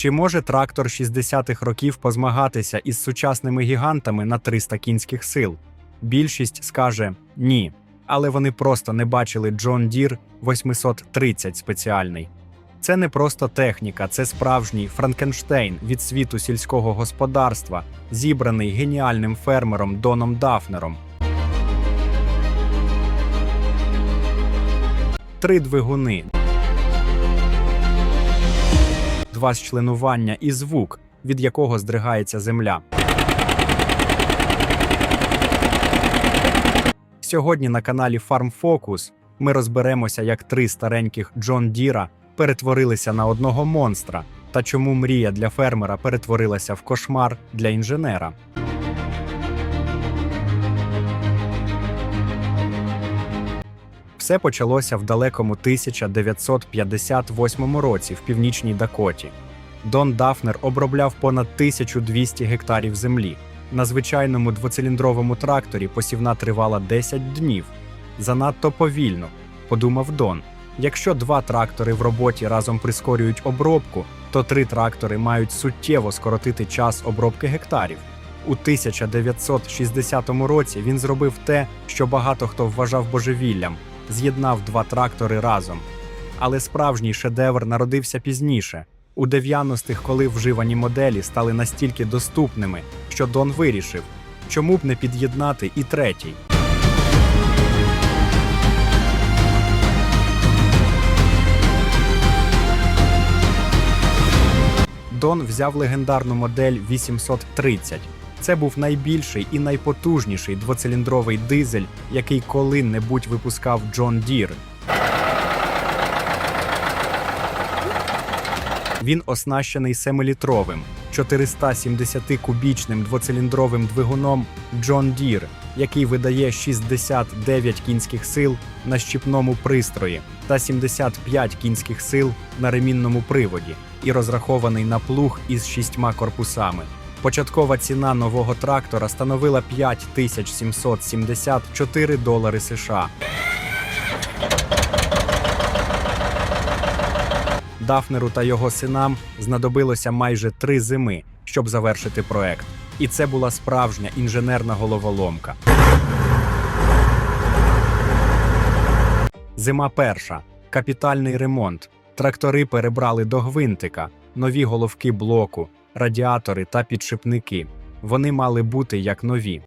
Чи може трактор 60-х років позмагатися із сучасними гігантами на 300 кінських сил? Більшість скаже ні, але вони просто не бачили John Deere 830 спеціальний. Це не просто техніка, це справжній Франкенштейн від світу сільського господарства, зібраний геніальним фермером Доном Дафнером. Три двигуни, два зчленування і звук, від якого здригається земля. Сьогодні на каналі Farm Focus ми розберемося, як три стареньких Джон Діра перетворилися на одного монстра та чому мрія для фермера перетворилася в кошмар для інженера. Все почалося в далекому 1958 році в північній Дакоті. Дон Дафнер обробляв понад 1200 гектарів землі. На звичайному двоциліндровому тракторі посівна тривала 10 днів. Занадто повільно, подумав Дон. Якщо два трактори в роботі разом прискорюють обробку, то три трактори мають суттєво скоротити час обробки гектарів. У 1960 році він зробив те, що багато хто вважав божевіллям з'єднав два трактори разом. Але справжній шедевр народився пізніше, у 90-х, коли вживані моделі стали настільки доступними, що Дон вирішив, чому б не під'єднати і третій. Дон взяв легендарну модель 830. Це був найбільший і найпотужніший двоциліндровий дизель, який коли-небудь випускав Джон Дір. Він оснащений 7-літровим 470-кубічним двоциліндровим двигуном John Deere, який видає 69 кінських сил на щіпному пристрої та 75 кінських сил на ремінному приводі і розрахований на плуг із шістьма корпусами. Початкова ціна нового трактора становила 5774 долари США. Дафнеру та його синам знадобилося майже три зими, щоб завершити проект. І це була справжня інженерна головоломка. Зима перша. Капітальний ремонт. Трактори перебрали до гвинтика, нові головки блоку, радіатори та підшипники. Вони мали бути як нові.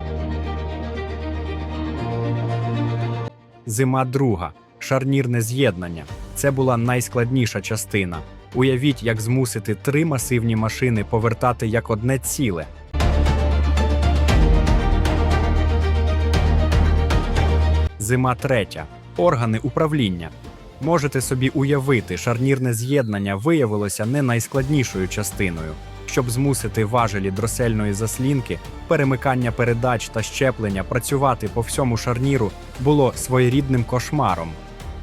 Зима друга. Шарнірне з'єднання. Це була найскладніша частина. Уявіть, як змусити три масивні машини повертати як одне ціле. Зима третя. Органи управління. Можете собі уявити, шарнірне з'єднання виявилося не найскладнішою частиною. Щоб змусити важелі дросельної заслінки, перемикання передач та щеплення працювати по всьому шарніру було своєрідним кошмаром.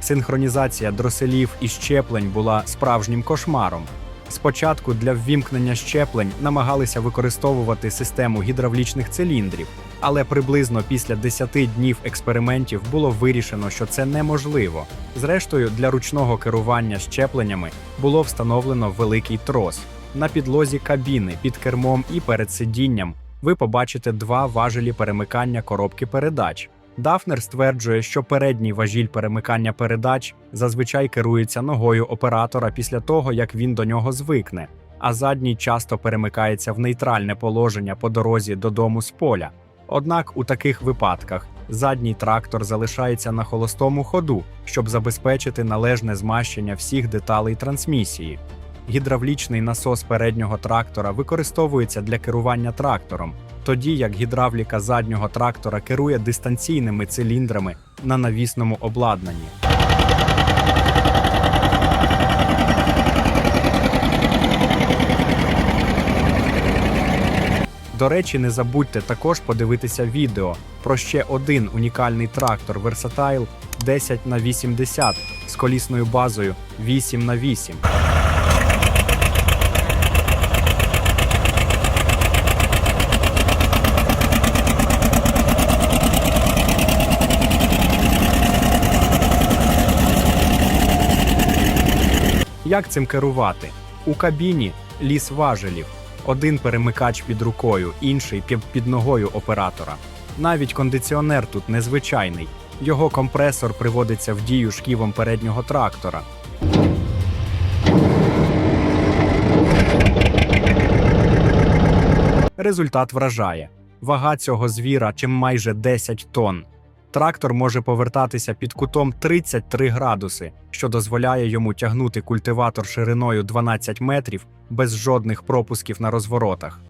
Синхронізація дроселів і щеплень була справжнім кошмаром. Спочатку для ввімкнення щеплень намагалися використовувати систему гідравлічних циліндрів, але приблизно після 10 днів експериментів було вирішено, що це неможливо. Зрештою, для ручного керування щепленнями було встановлено великий трос. На підлозі кабіни під кермом і перед сидінням ви побачите два важелі перемикання коробки передач. Дафнер стверджує, що передній важіль перемикання передач зазвичай керується ногою оператора після того, як він до нього звикне, а задній часто перемикається в нейтральне положення по дорозі додому з поля. Однак у таких випадках задній трактор залишається на холостому ходу, щоб забезпечити належне змащення всіх деталей трансмісії. Гідравлічний насос переднього трактора використовується для керування трактором, тоді як гідравліка заднього трактора керує дистанційними циліндрами на навісному обладнанні. До речі, не забудьте також подивитися відео про ще один унікальний трактор Versatile 10 на 80 з колісною базою 8 на 8 Як цим керувати? У кабіні ліс важелів, один перемикач під рукою, інший під- ногою оператора. Навіть кондиціонер тут незвичайний. Його компресор приводиться в дію шківом переднього трактора. Результат вражає. Вага цього звіра чим майже 10 тонн. Трактор може повертатися під кутом 33 градуси, що дозволяє йому тягнути культиватор шириною 12 метрів без жодних пропусків на розворотах.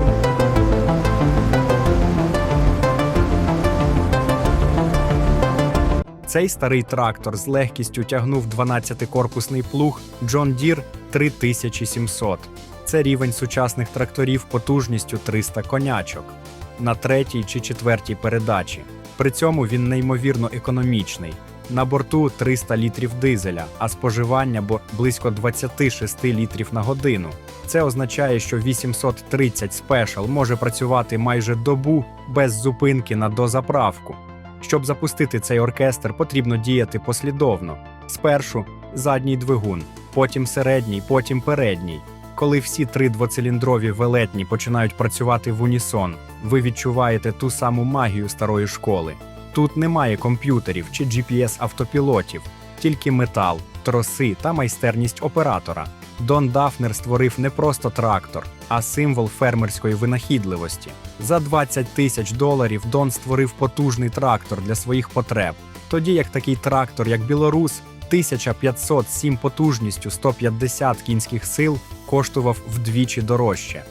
Цей старий трактор з легкістю тягнув 12-корпусний плуг John Deere 3700. Це рівень сучасних тракторів потужністю 300 конячок на третій чи четвертій передачі. При цьому він неймовірно економічний. На борту 300 літрів дизеля, а споживання бо близько 26 літрів на годину. Це означає, що 830 Special може працювати майже добу без зупинки на дозаправку. Щоб запустити цей оркестр, потрібно діяти послідовно. Спершу задній двигун, потім середній, потім передній. Коли всі три двоциліндрові велетні починають працювати в унісон, ви відчуваєте ту саму магію старої школи. Тут немає комп'ютерів чи GPS-автопілотів, тільки метал, троси та майстерність оператора. Дон Дафнер створив не просто трактор, а символ фермерської винахідливості. За 20 тисяч доларів Дон створив потужний трактор для своїх потреб, тоді як такий трактор, як Білорус, 1507 потужністю 150 кінських сил коштував вдвічі дорожче.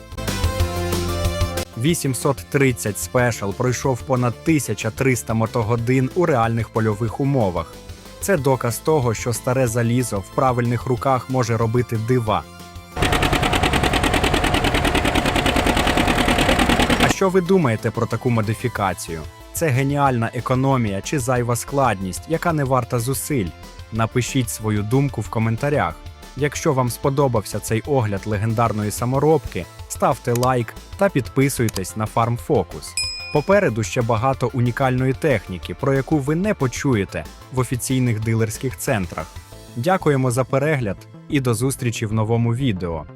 830 Special пройшов понад 1300 мотогодин у реальних польових умовах. Це доказ того, що старе залізо в правильних руках може робити дива. А що ви думаєте про таку модифікацію? Це геніальна економія чи зайва складність, яка не варта зусиль? Напишіть свою думку в коментарях. Якщо вам сподобався цей огляд легендарної саморобки, ставте лайк та підписуйтесь на Farm Focus. Попереду ще багато унікальної техніки, про яку ви не почуєте в офіційних дилерських центрах. Дякуємо за перегляд і до зустрічі в новому відео.